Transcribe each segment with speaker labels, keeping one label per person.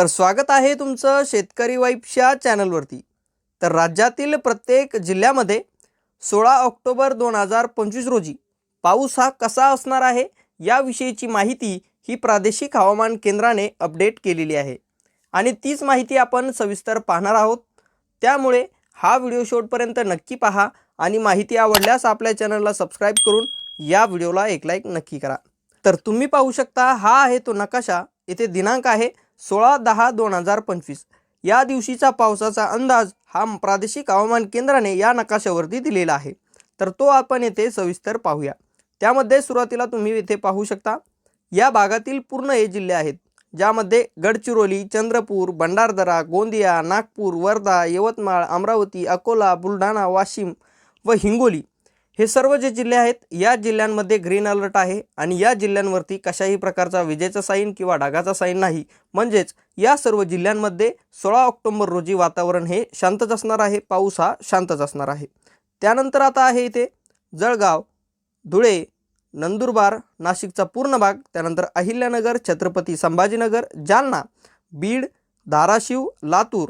Speaker 1: तर स्वागत आहे तुमचं शेतकरी वाईफच्या चॅनलवरती. तर राज्यातील प्रत्येक जिल्ह्यामध्ये सोळा ऑक्टोबर दोन हजार पंचवीस रोजी पाऊस हा कसा असणार आहे याविषयीची माहिती ही प्रादेशिक हवामान केंद्राने अपडेट केलेली आहे. आणि तीच माहिती आपण सविस्तर पाहणार आहोत. त्यामुळे हा व्हिडिओ शेवटपर्यंत नक्की पहा आणि माहिती आवडल्यास आपल्या चॅनलला सबस्क्राईब करून या व्हिडिओला एक लाईक नक्की करा. तर तुम्ही पाहू शकता हा आहे तो नकाशा. येथे दिनांक आहे सोळा दहा दोन हजार पंचवीस. या दिवशीचा पावसाचा अंदाज हा प्रादेशिक हवामान केंद्राने या नकाशावरती दिलेला आहे. तर तो आपण येथे सविस्तर पाहूया. त्यामध्ये सुरुवातीला तुम्ही येथे पाहू शकता या भागातील पूर्ण हे जिल्हे आहेत ज्यामध्ये गडचिरोली चंद्रपूर भंडारदरा गोंदिया नागपूर वर्धा यवतमाळ अमरावती अकोला बुलढाणा वाशिम व हिंगोली हे सर्व जे जिल्हे आहेत या जिल्ह्यांमध्ये ग्रीन अलर्ट आहे आणि या जिल्ह्यांवरती कशाही प्रकारचा विजेचा साईन किंवा ढगाचा साईन नाही. म्हणजेच या सर्व जिल्ह्यांमध्ये सोळा ऑक्टोंबर रोजी वातावरण हे शांतच असणार आहे पाऊस हा शांतच असणार आहे. त्यानंतर आता आहे इथे जळगाव धुळे नंदुरबार नाशिकचा पूर्ण भाग त्यानंतर अहिल्यानगर छत्रपती संभाजीनगर जालना बीड धाराशिव लातूर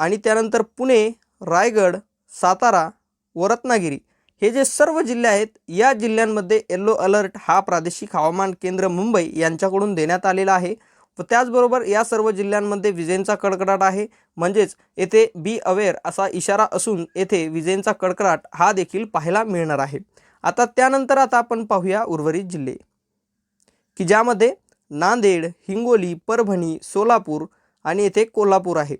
Speaker 1: आणि त्यानंतर पुणे रायगड सातारा व रत्नागिरी हे जे सर्व जिल्हे आहेत या जिल्ह्यांमध्ये येल्लो अलर्ट हा प्रादेशिक हवामान केंद्र मुंबई यांच्याकडून देण्यात आलेला आहे. व त्याचबरोबर या सर्व जिल्ह्यांमध्ये विजेंचा कडकडाट आहे. म्हणजेच येथे बी अवेअर असा इशारा असून येथे विजेंचा कडकडाट हा देखील पाहायला मिळणार आहे. आता त्यानंतर आता आपण पाहूया उर्वरित जिल्हे. की ज्यामध्ये नांदेड हिंगोली परभणी सोलापूर आणि येथे कोल्हापूर आहे.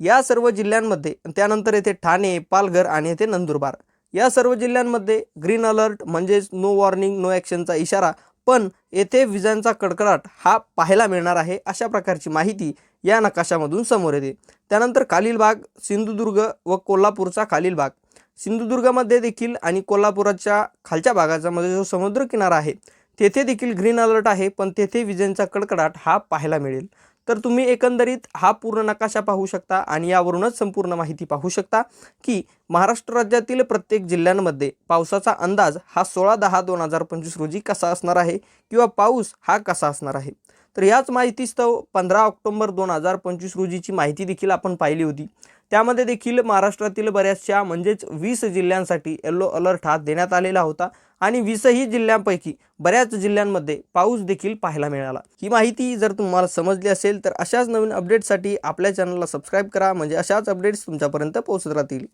Speaker 1: या सर्व जिल्ह्यांमध्ये त्यानंतर येथे ठाणे पालघर आणि येथे नंदुरबार. या सर्व जिल्ह्यांमध्ये ग्रीन अलर्ट म्हणजेच नो वॉर्निंग नो ॲक्शनचा इशारा पण येथे विजांचा कडकडाट हा पाहायला मिळणार आहे अशा प्रकारची माहिती या नकाशामधून समोर येते. त्यानंतर खालील भाग सिंधुदुर्ग व कोल्हापूरचा खालील भाग. सिंधुदुर्गामध्ये देखील आणि कोल्हापुराच्या खालच्या भागाचा मध्ये जो समुद्र किनारा आहे तेथे देखील ग्रीन अलर्ट आहे पण तेथे विजेंचा कडकडाट हा पाहायला मिळेल. तर तुम्ही एकंदरीत हा पूर्ण नकाशा पाहू शकता आणि यावरूनच संपूर्ण माहिती पाहू शकता की महाराष्ट्र राज्यातील प्रत्येक जिल्ह्यांमध्ये पावसाचा अंदाज हा सोळा दहा दोन हजार पंचवीस रोजी कसा असणार आहे किंवा पाऊस हा कसा असणार आहे? तर याच माहितीस्तव पंधरा ऑक्टोंबर दोन हजार पंचवीस रोजीची माहिती देखील आपण पाहिली होती. त्यामध्ये देखील महाराष्ट्रातील बऱ्याचशा म्हणजेच वीस जिल्ह्यांसाठी येल्लो अलर्ट हा देण्यात आलेला होता आणि वीसही जिल्ह्यांपैकी बऱ्याच जिल्ह्यांमध्ये पाऊस देखील पाहायला मिळाला. ही माहिती जर तुम्हाला समजली असेल तर अशाच नवीन अपडेटसाठी आपल्या चॅनलला सबस्क्राईब करा. म्हणजे अशाच अपडेट्स तुमच्यापर्यंत पोहोचत राहतील.